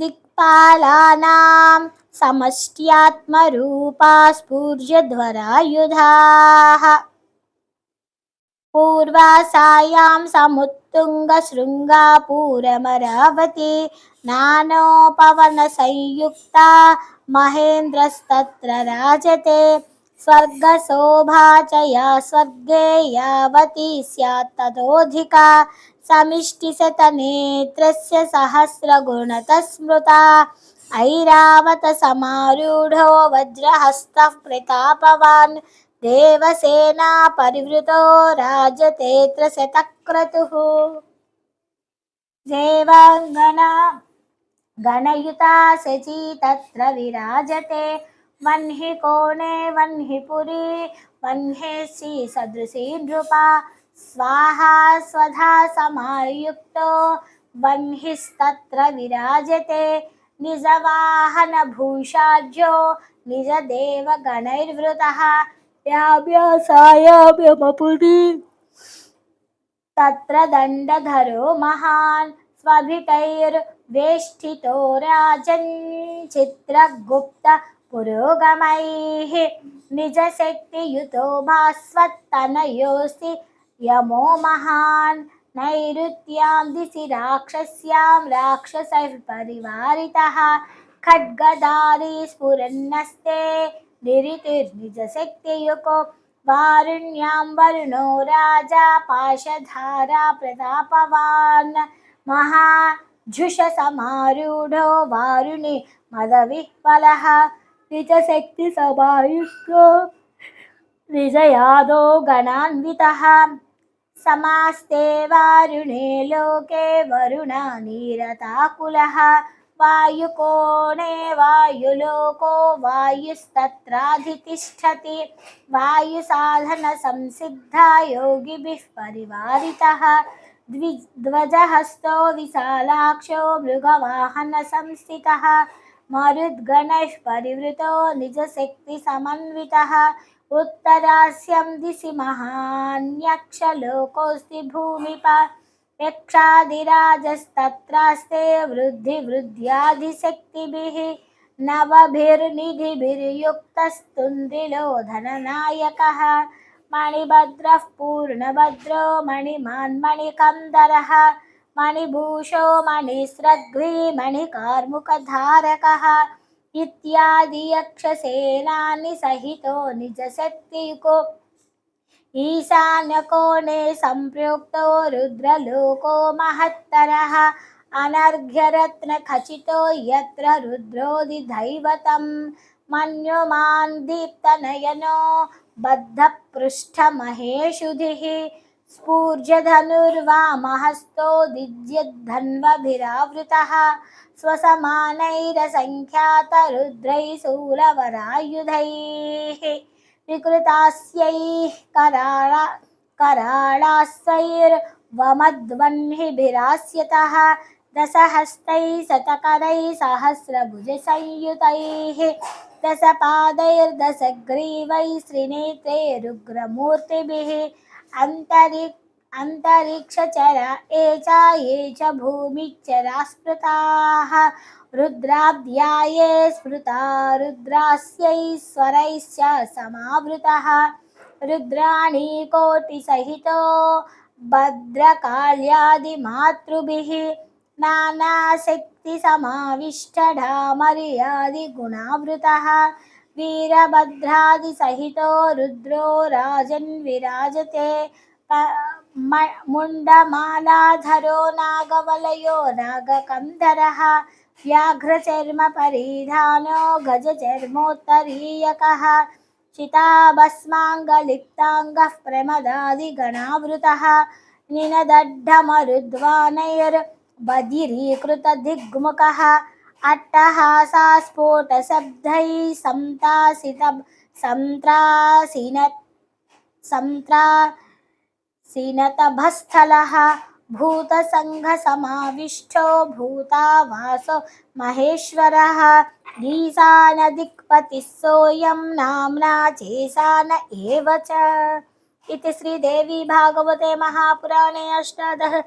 दिक्पालानां समष्ट्यात्मरूपा स्फूर्जध्वरायुधाः पूर्वासायां समुत्तुङ्गशृङ्गापूरमरावती नानोपवनसंयुक्ता महेन्द्रस्तत्र राजते स्वर्गशोभा च या स्वर्गे यावती स्यात् ततोऽधिका समिष्टिशतनेत्रस्य सहस्रगुणतः स्मृता ऐरावतसमारूढो वज्रहस्तः प्रतापवान् देवसेना परिवृतो राजतेऽत्र शतक्रतुः देवाङ्गना गणयुता शची तत्र विराजते वह्नि कोणे वह्नि पुरी वह्ने श्रीसदृशी नृपा। स्वाहा स्वधा समायुक्तो वह्निस्तत्र विराजते। निजवाहनभूषाढ्यो निजदेवगणैर्वृतः याभ्यासायाभ्यमपुरी तत्र दण्डधरो महान् स्वभिटैर्वेष्टितो राजन्। चित्रगुप्त पुरोगमैः निजशक्तियुतो भास्वत्तनयोऽस्ति यमो महान् नैऋत्यां दिशि राक्षस्यां राक्षसैः परिवारितः खड्गधारी स्फुरन्नस्ते निरितिर्निजशक्तियुको वारुण्यां वरुणो राजा पाशधारा प्रतापवान् महाझुषसमारूढो वारुणि मदविह्वलः निजशक्तिसमायुक्तो निजयादो गणान्वितः। समास्ते वारुणे लोके वरुणा नीरताकुलः। वायुकोणे वायुलोको वायुस्तत्राधितिष्ठति। वायुसाधनसंसिद्धा योगिभिः परिवारितः। द्वि ध्वजहस्तो विशालाक्षो मृगवाहनसंस्थितः। मरुद्गणैः परिवृतो निजशक्तिसमन्वितः उत्तरास्यं दिशि महान्यक्षलोकोऽस्ति भूमिप। यक्षादिराजस्तत्रास्ते वृद्धिवृद्ध्यादिशक्तिभिः नवभिर्निधिभिर्युक्तस्तुन्दिलो धननायकः मणिभद्रः पूर्णभद्रो मणिमान्मणिकन्दरः। मणिभूषो मणिस्रग्वी मणिकार्मुकधारकः इत्यादि यक्षसेनानि सहितो निजशक्तियुको। ईशान्यकोणे सम्प्रोक्तो रुद्रलोको महत्तरः। अनर्घ्यरत्नखचितो यत्र रुद्रोदिदैवतं मन्युमान् दीप्तनयनो स्फूर्जधनुर्वामहस्तो दिज्यद्धन्वभिरावृतः स्वसमानैरसङ्ख्यातरुद्रैः शूरवरायुधैः विकृतास्यैः कराळा कराळास्वैर्वमद्वह्निभिरास्यतः दशहस्तैः शतकरैः सहस्रभुजसंयुतैः दशपादैर्दशग्रीवैः श्रीनेत्रैरुग्रमूर्तिभिः अन्तरि अन्तरिक्षचरा ये च ये च भूमिचरा स्मृताः रुद्राब्ध्याये स्मृता रुद्रास्यैश्वरैश्च समावृतः। रुद्राणी कोटिसहितो, भद्रकाल्यादिमातृभिः। नानाशक्तिसमाविष्टढामर्यादिगुणावृतः वीरभद्रादिसहितो रुद्रो राजन् विराजते। मुण्डमालाधरो नागवलयो नागकन्धरः। व्याघ्रचर्मपरिधानो गजचर्मोत्तरीयकः। चिताभस्माङ्गलिप्ताङ्गः प्रमदादिगणावृतः। निनदड्ढमरुद्वानैर्बधिरीकृतदिग्मुखः। अट्टहासास्फोटशब्दैः सम्तासित सन्त्रासिन सन्त्रासिनतभस्थलः भूतसङ्घसमाविष्टो भूतावासो महेश्वरः ईशानदिक्पतिः सोऽयं नाम्ना चेशान एव च इति श्रीदेवी भागवते महापुराणे अष्टादश